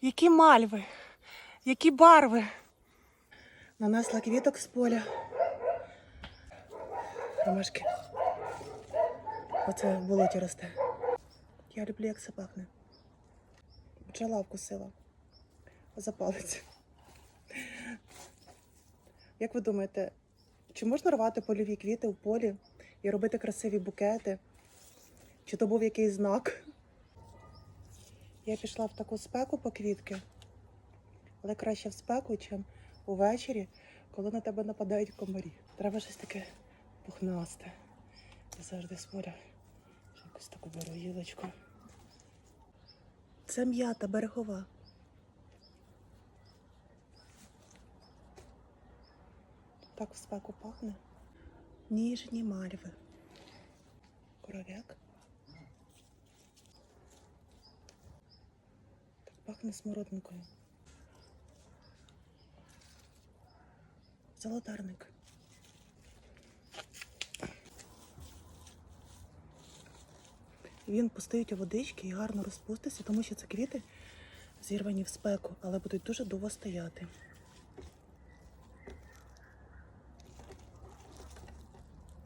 Які мальви, які барви. Нанесла квіток з поля. Ромашки. Оце в болоті росте. Я люблю, як це пахне. Бджола вкусила. За палець. Як ви думаєте, чи можна рвати польові квіти в полі і робити красиві букети? Чи то був якийсь знак? Я пішла в таку спеку по квітки, але краще в спеку, чим увечері, коли на тебе нападають комарі. Треба щось таке пухнасте. Я завжди з поля якусь таку беру гілочку. Це м'ята берегова. Так в спеку пахне. Ніжні мальви. Коров'як. Пахне смородинкою. Золотарник. Він пустить у водички і гарно розпуститься, тому що це квіти зірвані в спеку, але будуть дуже довго стояти.